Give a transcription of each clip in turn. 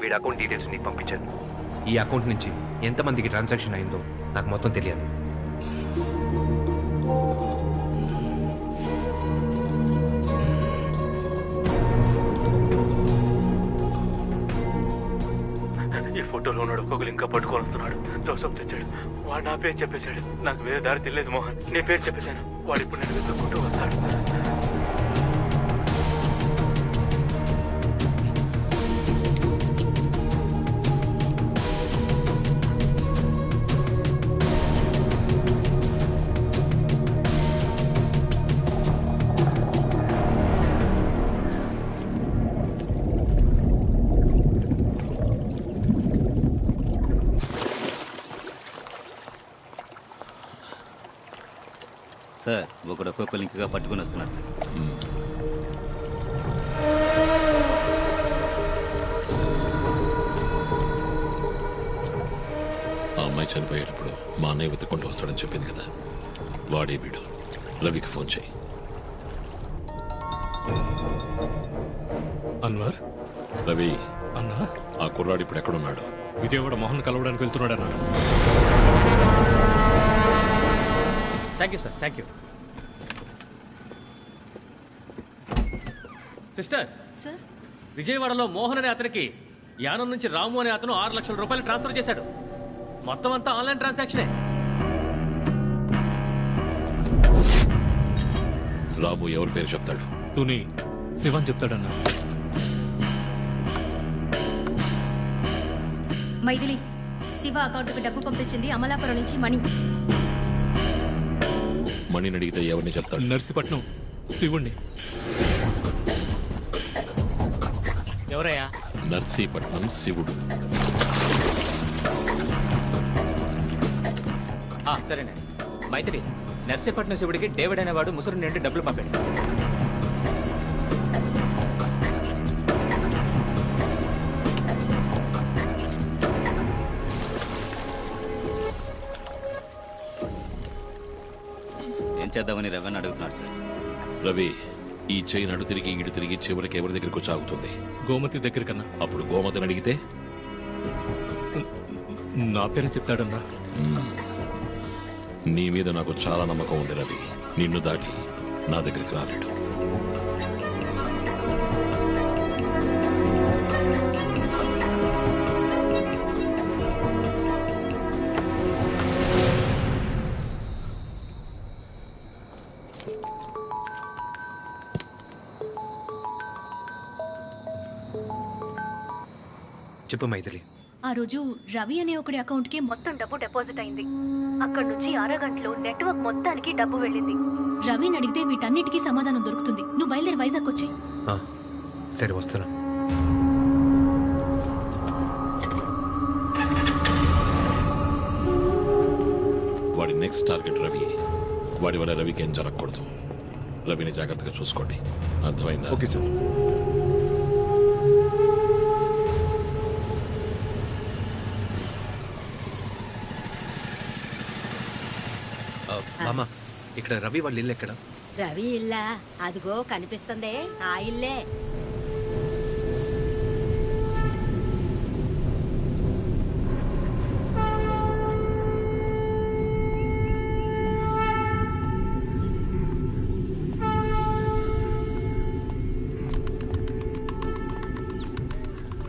వీడి account details నీకు పంపించాను ఈ అకౌంట్ నుంచి ఎంతమందికి ట్రాన్సాక్షన్ అయిందో నాకు మొత్తం తెలియాలి. ఈ ఫోటోలో ఉన్నాడు ఒక్కొక్కరు ఇంకా పట్టుకొని వస్తున్నాడు జోసఫ్ తెచ్చాడు. వాడు నా పేరు చెప్పేశాడు. నాకు వేరే దారి తెలియదు మోహన్. నీ పేరు చెప్పేశాను. వాడు ఇప్పుడు నేను వెతుక్కుంటూ వస్తాడు. సార్ ఒకడు ఒక్కొక్క లింక్గా పట్టుకొని వస్తున్నాడు సార్. ఆ అమ్మాయి చనిపోయేటప్పుడు మా అన్నయ్య వెతుక్కుంటూ వస్తాడని చెప్పింది కదా. వాడే వీడు. రవికి ఫోన్ చేయి. అన్వర్? రవి అన్నా? ఆ కుర్రాడు ఇప్పుడు ఎక్కడున్నాడు? విజయవాడ మోహన్ కలవడానికి వెళ్తున్నాడన్నా? Thank you sir thank you sister sir విజయవాడలో మోహన్ అనే అతనికి యానం నుంచి రాము అనే అతను ఆరు లక్షల రూపాయలు ట్రాన్స్ఫర్ చేశాడు. మొత్తం అంతా ఆన్లైన్ ట్రాన్సాక్షనే. రాము ఎవరి పేరు చెప్తాడు? తుని శివన్ చెప్తాడన్నా. మైథిలి శివ అకౌంట్కు డబ్బు పంపించింది అమలాపురం నుంచి మణి. మణిని అడిగితే ఎవరిని చెప్తాడు? నర్సీపట్నం శివుణ్ణి. ఎవరయ్యా? నర్సీపట్నం శివుడు. ఆ, సరేనండి మైత్రి నర్సీపట్నం శివుడికి డేవిడ్ అనేవాడు ముసురు నుండి డబ్బులు పంపాడు. చేద్దామని రవీని అడుగుతున్నాడు సార్. రవి ఈ చైన్ అడు తిరిగి ఇటు తిరిగి చివరికి ఎవరి దగ్గరికి వచ్చి ఆగుతుంది? గోమతి దగ్గరికన్నా అప్పుడు గోమతిని అడిగితే? నా పేరు చెప్తాడన్నా నీ మీద నాకు చాలా నమ్మకం ఉంది రవి. నిన్ను దాటి నా దగ్గరికి రాలేడు. చెప్పు మైథిలి. ఆ రోజు రవి అనే ఒకటి అకౌంట్కి మొత్తం డబ్బు డిపాజిట్ అయింది. అక్కడ నుంచి అరగంటలో నెట్వర్క్ మొత్తానికి డబ్బు వెళ్ళింది. రవిని అడిగితే వీటన్నిటికీ సమాధానం దొరుకుతుంది. నువ్వు బయలుదేరి వైజాగ్ వచ్చే ఆ, సరే వస్తున్నా. వాడి నెక్స్ట్ టార్గెట్ రవి. వాడి వల్ల రవికి ఏం జరగకూడదు. రవిని జాగ్రత్తగా చూసుకోండి. అర్థమైందా? Okay sir. మామ ఇక్కడ రవి వాళ్ళ ఇల్లు ఎక్కడ? రవి ఇల్లా అదిగో కనిపిస్తుందే ఆ ఇల్లే.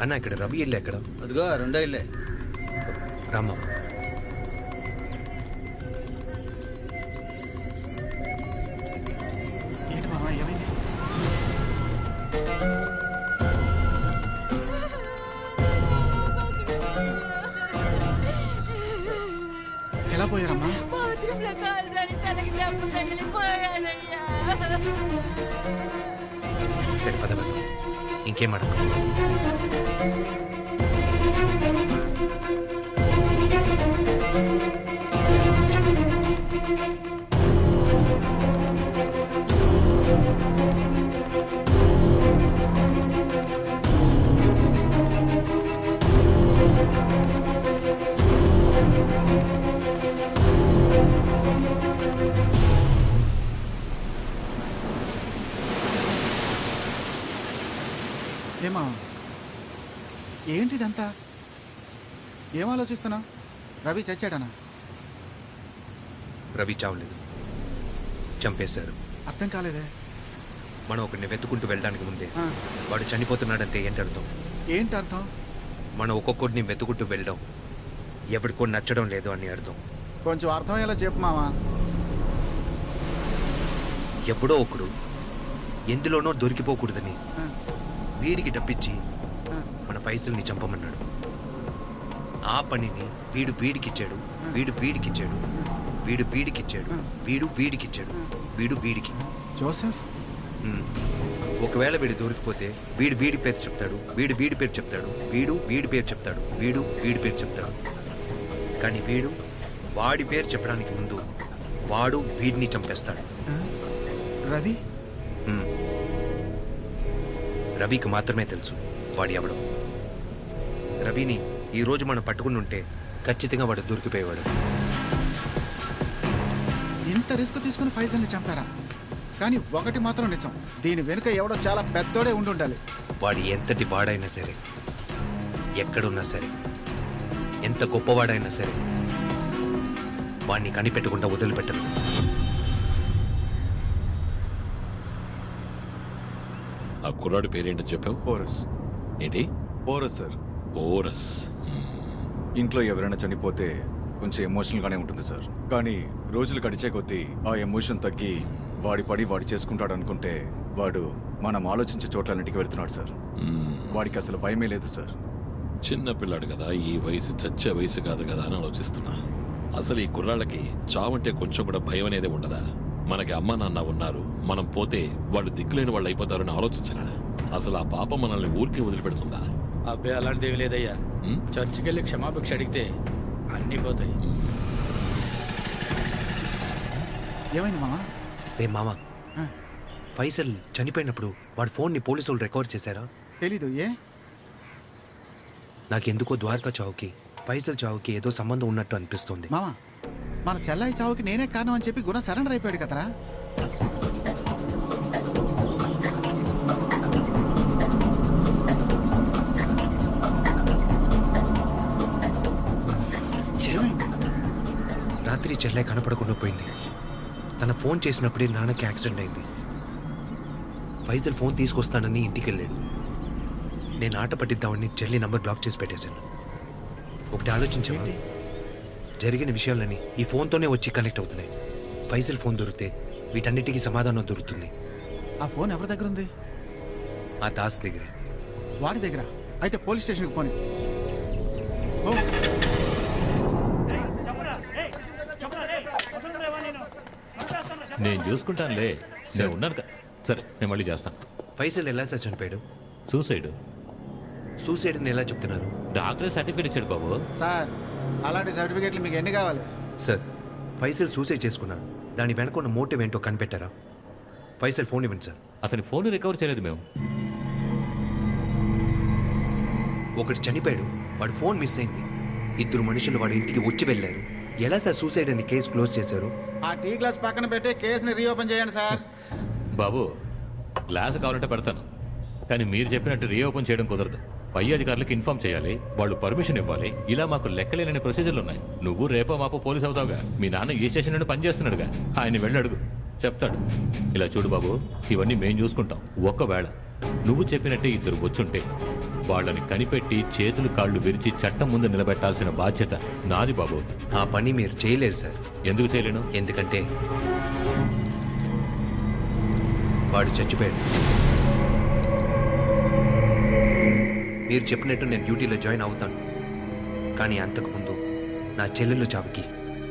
అన్న ఇక్కడ రవి ఇల్లు ఎక్కడ? అదిగో రెండో ఇల్లే. రామ్మ. ఎలా పోయారమ్మా? బాత్రూంలో కాలు దెబ్బ తగిలిపోయానయ్యా సరే పద వెళ్దాం ఇంకేం అడగ ఏమా ఏంటిదంతా ఏం ఆలోచిస్తున్నావు రవి చచ్చాడనా? రవి చావలేదు. చంపేశారు. అర్థం కాలేదే. మనం ఒకరిని వెతుకుంటూ వెళ్ళడానికి ముందే వాడు చనిపోతున్నాడంటే ఏంటి అర్థం? ఏంటి అర్థం? మనం ఒక్కొక్కడిని వెతుకుంటూ వెళ్ళడం ఎవరికో నచ్చడం లేదు అని అర్థం. కొంచెం అర్థమయ్యేలా చెప్పు మావా. ఎవడో ఒకడు ఎందులోనో దొరికిపోకూడదని వీడికి డబ్బిచ్చి ఫైసల్ని చంపమన్నాడు. ఆ పనిని వీడు వీడికిచ్చాడు వీడు వీడికిచ్చాడు వీడు వీడికిచ్చాడు వీడు వీడికిచ్చాడు వీడు వీడికి. జోసెఫ్. ఒకవేళ వీడు దొరికిపోతే వీడు వీడి పేరు చెప్తాడు వీడు వీడి పేరు చెప్తాడు వీడు వీడి పేరు చెప్తాడు వీడు వీడి పేరు చెప్తాడు. కానీ వీడు వాడి పేరు చెప్పడానికి ముందు వాడు వీడిని చంపేస్తాడు. రవి. రవికి మాత్రమే తెలుసు వాడు ఎవడు. రవిని ఈ రోజు మనం పట్టుకుని ఉంటే ఖచ్చితంగా వాడు దొరికిపోయేవాడు. ఇంత రిస్క్ తీసుకుని ఫైజల్ని చంపారా? కానీ ఒకటి మాత్రం నిజం దీని వెనుక ఎవడో చాలా పెద్దోడే ఉండి ఉండాలి వాడు ఎంతటి వాడైనా సరే ఎక్కడున్నా సరే ఎంత గొప్పవాడైనా సరే వాడిని కనిపెట్టకుండా వదిలిపెట్టరు. ఆ కుర్రాడి పేరేంటో చెప్పావు? ఓరస్ ఏంటి? Aorus sir. ఓరస్ ఇంట్లో ఎవరైనా చనిపోతే కొంచెం ఎమోషనల్గానే ఉంటుంది సార్. కానీ రోజులు గడిచే కొద్దీ ఆ ఎమోషన్ తగ్గి వాడి పడి వాడు చేసుకుంటాడు అనుకుంటే వాడు మనం ఆలోచించే చోట్లన్నిటికీ వెళ్తున్నాడు సార్. వాడికి అసలు భయమే లేదు సార్. చిన్న పిల్లాడు కదా ఈ వయసు చచ్చే వయసు కాదు కదా అని ఆలోచిస్తున్నా. అసలు ఈ కుర్రాళ్ళకి చావంటే కొంచెం కూడా భయం అనేది ఉండదా? మనకి అమ్మ నాన్న ఉన్నారు మనం పోతే వాళ్ళు దిక్కులేని వాళ్ళు అయిపోతారని ఆలోచించరా అసలు ఆ పాప మనల్ని ఊరికి వదిలిపెడుతుందా? అబ్బాయి అలాంటివి లేదయ్యా? చర్చికి వెళ్ళి క్షమాభిక్ష అడిగితే అన్నీ పోతాయి. ఏమైంది మావా రే మామ. ఫైసల్ చనిపోయినప్పుడు వాడి ఫోన్ని పోలీసులు రికవర్ చేశారా? తెలీదు ఏ? నాకెందుకో ద్వారకా చావుకి ఫైసల్ చావుకి ఏదో సంబంధం ఉన్నట్టు అనిపిస్తుంది. మావా మన చెల్లాయి చావుకి నేనే కారణం అని చెప్పి గుణ సరెండర్ అయిపోయాడు కదరా? రాత్రి చెల్లె కనపడకుండా పోయింది. తన ఫోన్ చేసినప్పుడే నాన్నకి యాక్సిడెంట్ అయింది. ఫైజల్ ఫోన్ తీసుకొస్తానని ఇంటికి వెళ్ళాడు నేను ఆట పట్టిద్దామని చెల్లి నంబర్ బ్లాక్ చేసి పెట్టేశాను. ఒకటి ఆలోచించావా? జరిగిన విషయాలన్నీ ఈ ఫోన్తోనే వచ్చి కనెక్ట్ అవుతున్నాయి. ఫైజల్ ఫోన్ దొరికితే వీటన్నిటికీ సమాధానం దొరుకుతుంది. ఆ ఫోన్ ఎవరి దగ్గర ఉంది? ఆ దాస్ దగ్గర. వాడి దగ్గర. అయితే పోలీస్ స్టేషన్కి పోని. ఓ. నేను చూసుకుంటానులే. నేను ఉన్నాను కదా. సరే నేను మళ్ళీ చేస్తాను. ఫైజల్ ఎలా సార్ చనిపోయాడు? సూసైడ్. సూసైడ్ అని ఎలా చెప్తున్నారు? డాక్టర్ సర్టిఫికేట్ ఇచ్చాడు బాబు. సార్ అలాంటి సర్టిఫికేట్లు మీకు ఎన్ని కావాలి? సార్ ఫైసల్ సూసైడ్ చేసుకున్నాడు దాని వెనక ఉన్న మోటివ్ ఏంటో కనిపెట్టారా? ఫైసల్ ఫోన్ ఇవ్వండి సార్. అతని ఫోన్ రికవర్ చేయలేదు మేము. ఒకటి చనిపోయాడు. వాడు ఫోన్ మిస్ అయింది. ఇద్దరు మనుషులు వాడి ఇంటికి వచ్చి వెళ్ళారు. ఎలా సార్ సూసైడ్ అని కేసు క్లోజ్ చేశారు? ఆ టీ గ్లాస్ పక్కన పెట్టి కేసుని రీఓపెన్ చేయండి సార్. బాబు గ్లాస్ కావాలంటే పెడతాను. కానీ మీరు చెప్పినట్టు రీఓపెన్ చేయడం కుదరదు. పై అధికారులకు ఇన్ఫార్మ్ చేయాలి వాళ్ళు పర్మిషన్ ఇవ్వాలి. ఇలా మాకు లెక్కలేనని ప్రొసీజర్లు ఉన్నాయి. నువ్వు రేపో మాపో పోలీస్ అవుతావుగా. మీ నాన్న ఈ స్టేషన్ నుండి పనిచేస్తున్నాడుగా. ఆయన వెళ్ళి అడుగు. చెప్తాడు. ఇలా చూడు బాబు ఇవన్నీ మేం చూసుకుంటాం. ఒక్కవేళ నువ్వు చెప్పినట్టే ఇద్దరు వచ్చుంటే వాళ్ళని కనిపెట్టి చేతులు కాళ్ళు విరిచి చట్టం ముందు నిలబెట్టాల్సిన బాధ్యత నాది బాబు. ఆ పని మీరు చేయలేరు సార్. ఎందుకు చేయలేను? ఎందుకంటే వాడు చచ్చిపోయాడు. మీరు చెప్పినట్టు నేను డ్యూటీలో జాయిన్ అవుతాను. కానీ అంతకుముందు నా చెల్లెలు చావుకి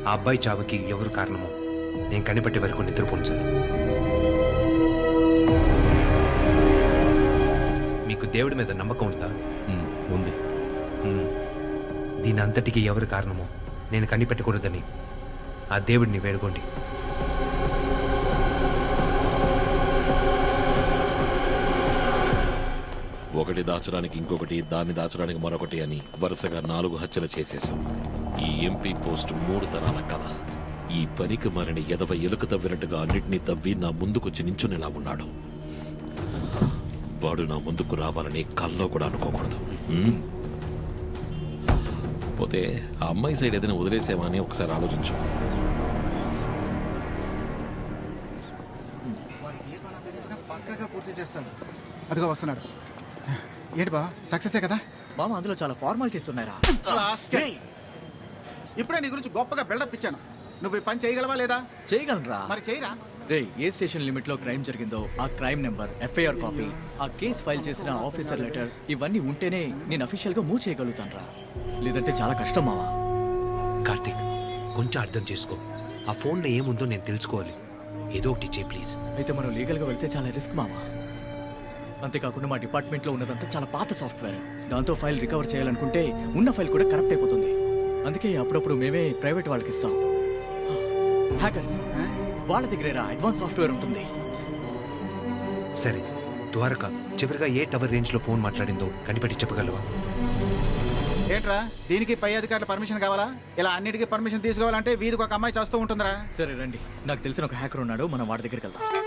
ఆ అబ్బాయి చావుకి ఎవరు కారణమో నేను కనిపెట్టే వరకు నిద్రపోను సార్. మీకు దేవుడి మీద నమ్మకం ఉందా? ఉంది. దీని అంతటికి ఎవరు కారణమో నేను కనిపెట్టకూడదని ఆ దేవుడిని వేడుకోండి. ఒకటి దాచడానికి ఇంకొకటి దాన్ని దాచడానికి మరొకటి అని వరుసగా నాలుగు హత్యలు చేసేశాం. ఈ ఎంపీ పోస్ట్ మూడు తరాల కళ ఈ పనికి మరిని ఎదవ ఎలుక తవ్వినట్టుగా అన్నిటినీ తవ్వి నా ముందుకొచ్చి నించునేలా ఉన్నాడు. వాడు నా ముందుకు రావాలని కల్లో కూడా అనుకోకూడదు? లేకపోతే ఆ అమ్మాయి సైడ్ ఏదైనా వదిలేసేమా అని ఒకసారి ఆలోచించు. పక్కగా పూర్తి చేస్తాడు అదిగో వస్తున్నాడు. ఏంటి బా సక్సెసే కదా? మామ అందులో చాలా ఫార్మాలిటీస్ ఉన్నాయరా. ఇప్పుడే నీ గురించి గొప్పగా బిల్డప్ ఇచ్చాను. నువ్వు ఈ పని చేయగలవా లేదా? చేయగలరా మరి చేయరా? రే ఏ స్టేషన్ లిమిట్లో క్రైమ్ జరిగిందో ఆ క్రైమ్ నెంబర్ ఎఫ్ఐఆర్ కాపీ ఆ కేసు ఫైల్ చేసిన ఆఫీసర్ లెటర్ ఇవన్నీ ఉంటేనే నేను అఫీషియల్గా మూవ్ చేయగలుగుతాను రా లేదంటే చాలా కష్టం మావా. కార్తీక్ కొంచెం అర్థం చేసుకో. ఆ ఫోన్లో ఏముందో నేను తెలుసుకోవాలి. ఏదో ఒకటి ఇచ్చే ప్లీజ్. అయితే మనం లీగల్గా వెళ్తే చాలా రిస్క్ మావా. అంతేకాకుండా మా డిపార్ట్మెంట్లో ఉన్నదంతా చాలా పాత సాఫ్ట్వేర్. దాంతో ఫైల్ రికవర్ చేయాలనుకుంటే ఉన్న ఫైల్ కూడా కరెక్ట్ అయిపోతుంది. అందుకే అప్పుడప్పుడు మేమే ప్రైవేట్ వాళ్ళకి ఇస్తాం. హ్యాకర్స్. వాళ్ళ దగ్గర అడ్వాన్స్ సాఫ్ట్వేర్ ఉంటుంది. సరే ద్వారక చివరిగా ఏ టవర్ రేంజ్లో ఫోన్ మాట్లాడిందో కనిపెట్టి చెప్పగలవా? ఏంట్రా దీనికి పై అధికారుల పర్మిషన్ కావాలా? ఇలా అన్నిటికీ పర్మిషన్ తీసుకోవాలంటే వీధికి ఒక అమ్మాయి చేస్తూ ఉంటుందిరా. సరే రండి. నాకు తెలిసిన ఒక హ్యాకర్ ఉన్నాడు మనం వాడి దగ్గరికి వెళ్దాం.